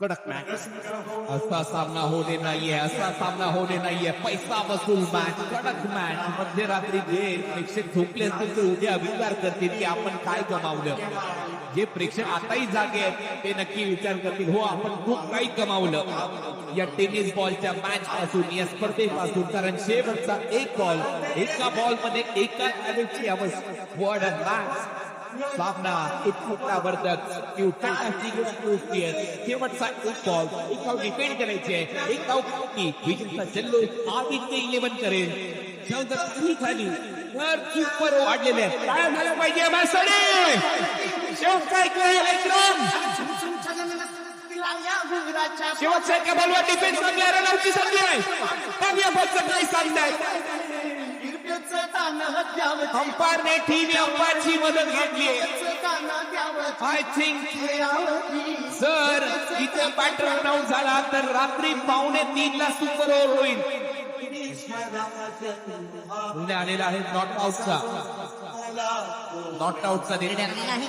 कडक मॅच असा सामना होणे नाहीये असा सामना होणे नाहीये. पैसा वसूल मॅच कडक मॅच मध्यरात्री जे प्रेक्षक झोपले असतील ते उद्या विचार करतील की आपण काय गमावलं. जे प्रेक्षक आताही जागे आहेत ते नक्की विचार करतील हो आपण खूप काही गमावलं. या टेनिस बॉलच्या मॅच पासून या स्पर्धेपासून कारण शेवटचा एक बॉल एका बॉलमध्ये एका अवस्था मॅच सामना इतका वर्धक शेवटचा एक बॉल एक आउट डिपेंड करायचे आहे एक आउट की विजेता चल्लो आदित्य इलेव्हन करेल त्यानंतर खाली खाली वर सुपर वाढलेले आहेत काय झालं पाहिजे मॅसडे शेवट काय करेल विक्रम शेवटच्या एका बॉलवर डिफेन्स चांगल्या रनआउटची संधी आहे पाहूया बॉलचं काय सांगताय अंपायरने टीव्ही अंपायरची मदत घेतली. आय थिंक जर इथे पॅटर्न डाऊन झाला तर रात्री पावणे तीन ला सुपर ओव्हर होईल. पुढे आलेला आहे नॉट आउटचा नॉट आउटचा निर्णय आलेला आहे